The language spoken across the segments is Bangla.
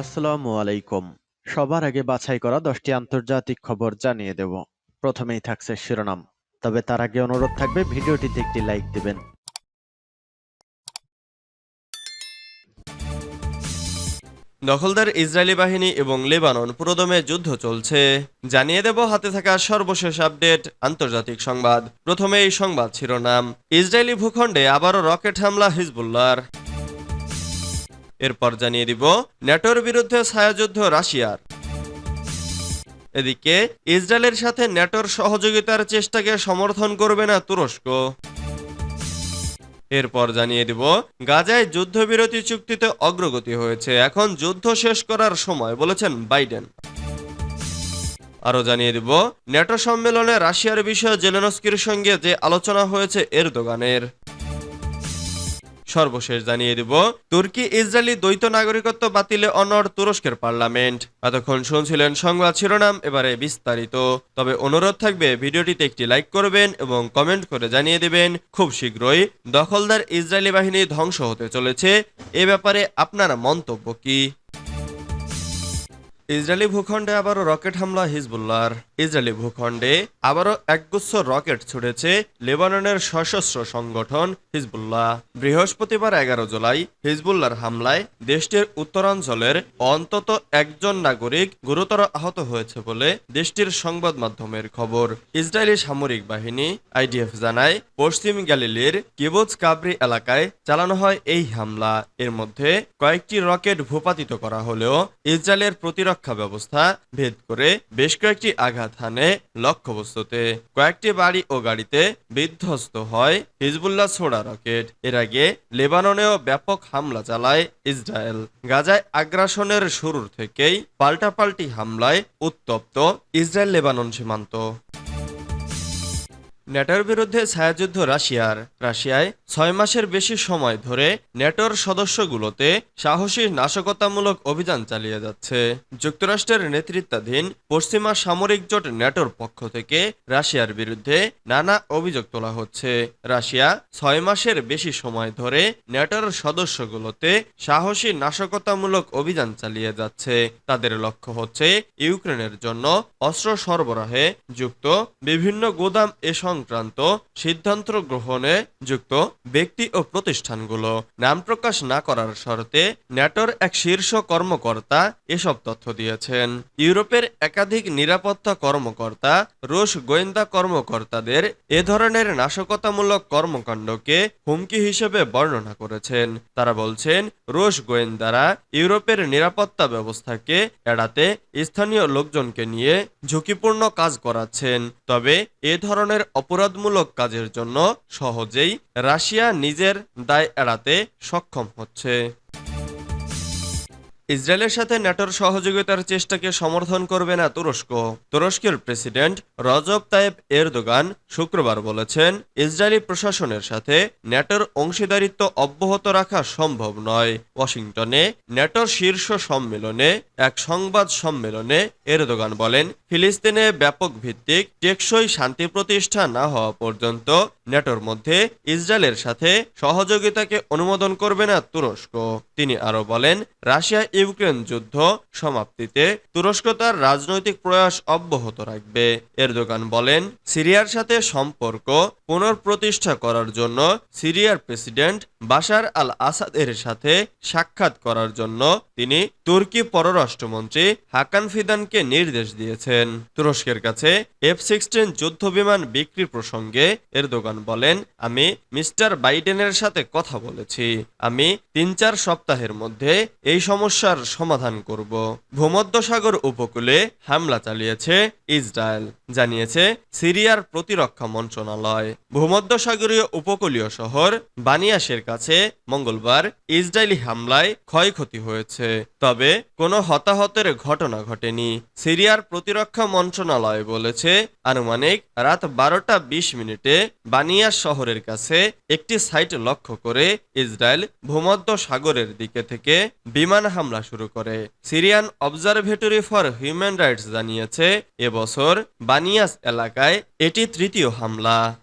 আসসালামু আলাইকুম। সবার আগে বাছাই করা দশটি আন্তর্জাতিক খবর জানিয়ে দেব। প্রথমেই থাকছে শিরোনাম। তবে তার আগে অনুরোধ থাকবে, ভিডিওটিতে একটি লাইক দিবেন। দখলদার ইসরায়েলি বাহিনী এবং লেবানন পুরোদমে যুদ্ধ চলছে। জানিয়ে দেব, হাতে থাকা সর্বশেষ আপডেট, আন্তর্জাতিক সংবাদ। প্রথমে এই সংবাদ শিরোনাম। ইসরায়েলি ভূখণ্ডে আবারও রকেট হামলা হিজবুল্লার এরপর জানিয়ে দিব ন্যাটোর বিরুদ্ধে ছায়াযুদ্ধ রাশিয়ার। এদিকে ইসরায়েলের সাথে ন্যাটোর সহযোগিতার চেষ্টাকে সমর্থন করবে না তুরস্ক। এরপর জানিয়ে দিব গাজায় যুদ্ধবিরতি চুক্তিতে অগ্রগতি হয়েছে, এখন যুদ্ধ শেষ করার সময়, বলেছেন বাইডেন। আরও জানিয়ে দিব ন্যাটো সম্মেলনে রাশিয়ার বিষয়ে জেলেনস্কির সঙ্গে যে আলোচনা হয়েছে এরদোগানের। সর্বশেষ জানিয়ে দিব, তুর্কি ইসরায়েলি দ্বৈত নাগরিকত্ব বাতিলে অনর তুরস্কের পার্লামেন্ট। এতক্ষণ শুনছিলেন সংবাদ শিরোনাম, এবারে বিস্তারিত। তবে অনুরোধ থাকবে, ভিডিওটিতে একটি লাইক করবেন এবং কমেন্ট করে জানিয়ে দেবেন, খুব শীঘ্রই দখলদার ইসরায়েলি বাহিনী ধ্বংস হতে চলেছে। এ ব্যাপারে আপনার মন্তব্য কি? ইসরায়েলি ভূখণ্ডে আবারও রকেট হামলা হিজবুল্লাহর। ইসরায়েলি ভূখণ্ডে আবারও একগুচ্ছ রকেট ছুড়েছে লেবাননের সশস্ত্র সংগঠন হিজবুল্লাহ। বৃহস্পতিবার এগারো জুলাই হিজবুল্লাহর হামলায় দেশটির উত্তরাঞ্চলের অন্তত একজন নাগরিক গুরুতর আহত হয়েছে বলে দেশটির সংবাদ মাধ্যমের খবর। ইসরায়েলি সামরিক বাহিনী আইডিএফ জানায়, পশ্চিম গ্যালিলির কিবুজ কাবরি এলাকায় চালানো হয় এই হামলা। এর মধ্যে কয়েকটি রকেট ভূপাতিত করা হলেও ইসরায়েলের প্রতিরক্ষা ব্যবস্থা ভেদ করে বেশ কয়েকটি আঘাত হানে লক্ষ্য বস্তুতে কয়েকটি বাড়ি ও গাড়িতে বিধ্বস্ত হয় হিজবুল্লাহ ছোড়া রকেট। এর আগে লেবাননেও ব্যাপক হামলা চালায় ইসরায়েল। গাজায় আগ্রাসনের শুরুর থেকেই পাল্টাপাল্টি হামলায় উত্তপ্ত ইসরায়েল লেবানন সীমান্ত। ন্যাটোর বিরুদ্ধে ছায়াযুদ্ধ রাশিয়ার, রাশিয়ায় ছয় মাসের বেশি সময় ধরে ন্যাটোর সদস্যগুলোতে সাহসী নাশকতামূলক অভিযান চালিয়ে যাচ্ছে। যুক্তরাষ্ট্রের নেতৃত্বাধীন পশ্চিমা সামরিক জোট ন্যাটোর পক্ষ থেকে রাশিয়ার বিরুদ্ধে নানা অভিযোগ তোলা হচ্ছে। রাশিয়া ছয় মাসের বেশি সময় ধরে ন্যাটোর সদস্যগুলোতে সাহসী নাশকতামূলক অভিযান চালিয়ে যাচ্ছে। তাদের লক্ষ্য হচ্ছে ইউক্রেনের জন্য অস্ত্র সরবরাহে যুক্ত বিভিন্ন গোদাম এ সংক্রান্ত সিদ্ধান্ত গ্রহণে যুক্ত ব্যক্তি ও প্রতিষ্ঠানগুলো নাম প্রকাশ না করার শর্তে ন্যাটোর এক শীর্ষ কর্মকর্তা এসব তথ্য দিয়েছেন। ইউরোপের একাধিক নিরাপত্তা কর্মকর্তা, রুশ গোয়েন্দা কর্মকর্তাদের এ ধরনের নাশকতামূলক কর্মকাণ্ডকে হুমকি হিসেবে বর্ণনা করেছেন। তারা বলছেন, রুশ গোয়েন্দারা ইউরোপের নিরাপত্তা ব্যবস্থাকে এড়াতে স্থানীয় লোকজনকে নিয়ে ঝুঁকিপূর্ণ কাজ করাচ্ছেন। তবে এ ধরনের অপরাধমূলক কাজের জন্য সহজেই রাশিয়া নিজের দায় এড়াতে সক্ষম হচ্ছে। ইসরায়েলের সাথে ন্যাটোর সহযোগিতার চেষ্টাকে সমর্থন করবে না তুরস্ক। তুরস্কের প্রেসিডেন্ট রজব তায়েব এরদোগান শুক্রবার বলেছেন, ইসরায়েলি প্রশাসনের সাথে ন্যাটোর অংশীদারিত্ব অব্যাহত রাখা সম্ভব নয়। ওয়াশিংটনে ন্যাটোর শীর্ষ সম্মেলনে এক সংবাদ সম্মেলনে এরদোগান বলেন, ফিলিস্তিনে ব্যাপক ভিত্তিক টেকসই শান্তি প্রতিষ্ঠা না হওয়া পর্যন্ত ন্যাটোর মধ্যে ইসরায়েলের সাথে সহযোগিতাকে অনুমোদন করবে না তুরস্ক। তিনি আরও বলেন, রাশিয়া ইউক্রেন যুদ্ধ সমাপ্তিতে তুরস্ক তার রাজনৈতিক প্রয়াস অব্যাহত রাখবে। এরদোগান বলেন, সিরিয়ার সাথে সম্পর্ক পুনঃপ্রতিষ্ঠা করার জন্য সিরিয়ার প্রেসিডেন্ট বাশার আল আসাদের সাথে সাক্ষাৎ করার জন্য তিনি তুর্কি পররাষ্ট্রমন্ত্রী হাকান ফিদানকে নির্দেশ দিয়েছেন। তুরস্কের কাছে এফ সিক্সটিন যুদ্ধ বিমান বিক্রি প্রসঙ্গে এরদোগান বলেন, আমি মিস্টার বাইডেনের সাথে কথা বলেছি। আমি তিন চার সপ্তাহের মধ্যে এই সমস্যার সমাধান করব। ভূমধ্যসাগর উপকূলে হামলা চালিয়েছে ইসরায়েল, জানিয়েছে সিরিয়ার প্রতিরক্ষা মন্ত্রণালয়। ভূমধ্যসাগরীয় উপকূলীয় শহর বানিয়াসের কাছে মঙ্গলবার ইসরায়েলি হামলায় ক্ষয়ক্ষতি হয়েছে। তবে কোনো হতাহতের ঘটনা ঘটেনি। সিরিয়ার প্রতিরক্ষা মন্ত্রণালয় বলেছে, আনুমানিক রাত বারোটা বিশ মিনিটে বানিয়াস শহরের কাছে একটি সাইট লক্ষ্য করে ইসরায়েল ভূমধ্য সাগরের দিকে থেকে বিমান হামলা শুরু করে। Syrian observatory for human rights জানিয়েছে এবছর বানিয়াস এলাকায় এটি তৃতীয় হামলা।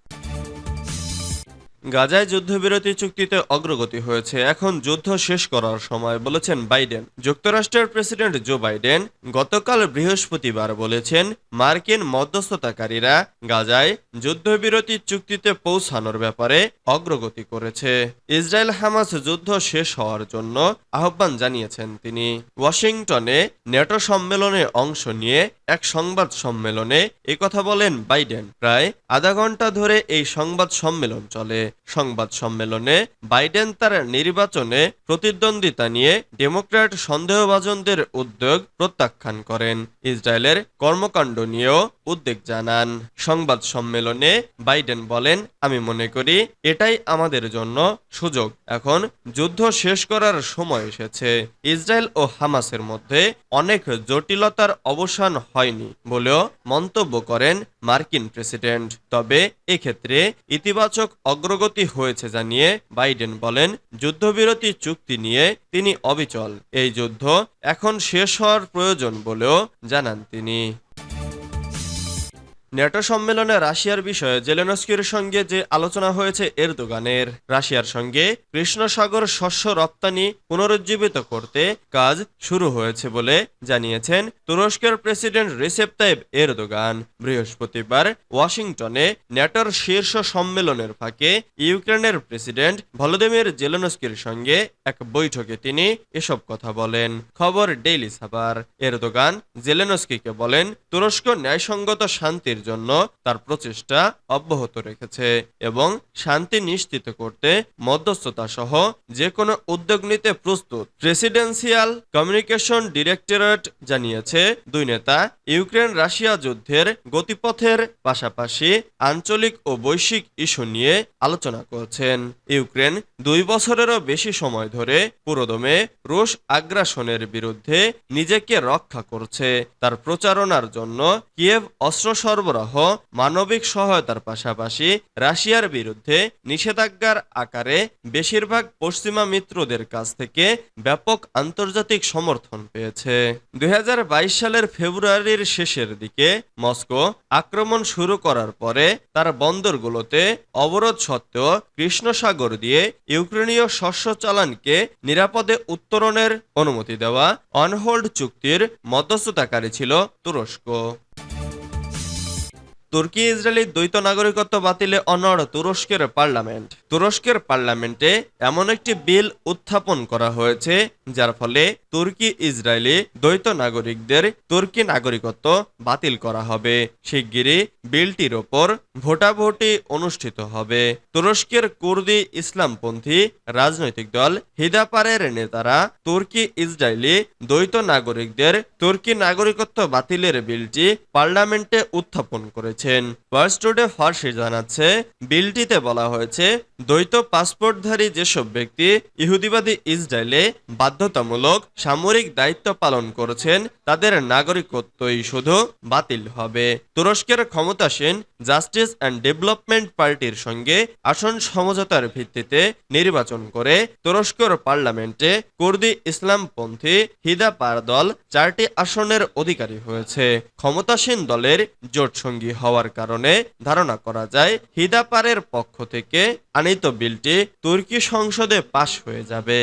গাজায় যুদ্ধবিরতি চুক্তিতে অগ্রগতি হয়েছে। এখন যুদ্ধ শেষ করার সময় বলেছেন বাইডেন। যুক্তরাষ্ট্রের প্রেসিডেন্ট জো বাইডেন গতকাল বৃহস্পতিবার বলেছেন, মার্কিন মধ্যস্থতাকারীরা গাজায় যুদ্ধবিরতি চুক্তিতে পৌঁছানোর ব্যাপারে অগ্রগতি করেছে। ইসরায়েল হামাস যুদ্ধ শেষ হওয়ার জন্য আহ্বান জানিয়েছেন তিনি। ওয়াশিংটনে নেটো সম্মেলনে অংশ নিয়ে এক সংবাদ সম্মেলনে কথা বলেন বাইডেন। প্রায় আধা ঘণ্টা ধরে এই সংবাদ সম্মেলন চলে। সংবাদ সম্মেলনে বাইডেন তার নির্বাচনে প্রতিদ্বন্দ্বিতা নিয়ে ডেমোক্র্যাট সন্দেহভাজনদের উদ্যোগ প্রত্যাখ্যান করেন। ইসরায়েলের কর্মকাণ্ড নিয়েও উদ্বেগ জানান। সংবাদ সম্মেলনে বাইডেন বলেন, আমি মনে করি এটাই আমাদের জন্য সুযোগ। এখন যুদ্ধ শেষ করার সময় এসেছে। ইসরায়েল ও হামাসের মধ্যে অনেক জটিলতার অবসান হয়নি বলেও মন্তব্য করেন মার্কিন প্রেসিডেন্ট। তবে এক্ষেত্রে ইতিবাচক অগ্রগতি হয়েছে জানিয়ে বাইডেন বলেন, যুদ্ধবিরতি চুক্তি নিয়ে তিনি অবিচল। এই যুদ্ধ এখন শেষ হওয়ার প্রয়োজন বলেও জানান তিনি। নেটো সম্মেলনে রাশিয়ার বিষয়ে জেলেনস্কির সঙ্গে যে আলোচনা হয়েছে এরদোগানের। রাশিয়ার সঙ্গে কৃষ্ণ সাগর শস্য রপ্তানি পুনরুজ্জীবিত করতে কাজ শুরু হয়েছে বলে জানিয়েছেন তুরস্কের প্রেসিডেন্ট রিসেপ তাইব এরদোগান। বৃহস্পতিবার ওয়াশিংটনে ন্যাটোর শীর্ষ সম্মেলনের ফাঁকে ইউক্রেনের প্রেসিডেন্ট ভলোদিমির জেলেনস্কির সঙ্গে এক বৈঠকে তিনি এসব কথা বলেন। খবর ডেইলি সাবার এরদোগান জেলেনস্কিকে বলেন, তুরস্ক ন্যায়সঙ্গত শান্তির জন্য তার প্রচেষ্টা অব্যাহত রেখেছে এবং শান্তি নিশ্চিত করতে মধ্যস্থতা সহ যে কোনো উদ্যোগ নিতে প্রস্তুত। প্রেসিডেন্সিয়াল কমিউনিকেশন ডিরেক্টরেট জানিয়েছে, দুই নেতা ইউক্রেন রাশিয়া যুদ্ধের গতিপথের পাশাপাশি আঞ্চলিক ও বৈশ্বিক ইস্যু নিয়ে আলোচনা করছেন। ইউক্রেন দুই বছরেরও বেশি সময় ধরে পুরোদমে রুশ আগ্রাসনের বিরুদ্ধে নিজেকে রক্ষা করছে। তার প্রচারণার জন্য কিয়েভ অস্ত্র সরবরাহ মানবিক সহায়তার পাশাপাশি রাশিয়ার বিরুদ্ধে নিষেধাজ্ঞার আকারে বেশিরভাগ পশ্চিমা মিত্রদের কাছ থেকে ব্যাপক আন্তর্জাতিক সমর্থন পেয়েছে। দুই হাজার বাইশ সালের ফেব্রুয়ারির শেষের দিকে মস্কো আক্রমণ শুরু করার পরে তার বন্দরগুলোতে অবরোধ সত্ত্বেও কৃষ্ণ সাগর দিয়ে ইউক্রেনীয় শস্য চালানকে নিরাপদে উত্তরণের অনুমতি দেওয়া অনহোল্ড চুক্তির মধ্যস্থতাকারী ছিল তুরস্ক। তুর্কি ইসরায়েলি দ্বৈত নাগরিকত্ব বাতিলে অনড় তুরস্কের পার্লামেন্ট। তুরস্কের পার্লামেন্টে এমন একটি বিল উত্থাপন করা হয়েছে, যার ফলে তুর্কি ইসরায়েলি দ্বৈত নাগরিকদের তুর্কি নাগরিকত্ব বাতিল করা হবে। শিগগিরই বিলটির ওপর ভোটাভুটি অনুষ্ঠিত হবে। তুরস্কের কুর্দি ইসলামপন্থী রাজনৈতিক দল হিদাপারের নেতারা তুর্কি ইসরায়েলি দ্বৈত নাগরিকদের তুর্কি নাগরিকত্ব বাতিলের বিলটি পার্লামেন্টে উত্থাপন করেছেন। ফার্স্ট টুডে ফার্সি জানাচ্ছে, বিলটিতে বলা হয়েছে দ্বৈত পাসপোর্টধারী যেসব ব্যক্তি ইহুদিবাদী ইসরায়েলে বাধ্যতামূলক সামরিক দায়িত্ব পালন করেছেন, তাদের নাগরিকত্বই শুধু বাতিল হবে। তুরস্কের ক্ষমতাসীন জাস্টিস অ্যান্ড ডেভেলপমেন্ট পার্টির সঙ্গে আসন সমঝোতার ভিত্তিতে নির্বাচন করে তুরস্কের পার্লামেন্টে কুর্দি ইসলামপন্থী হিদাপার দল চারটি আসনের অধিকারী হয়েছে। ক্ষমতাসীন দলের জোটসঙ্গী হওয়ার কারণে ধারণা করা যায় হিদাপারের পক্ষ থেকে আনিত বিলটি তুর্কি সংসদে পাশ হয়ে যাবে।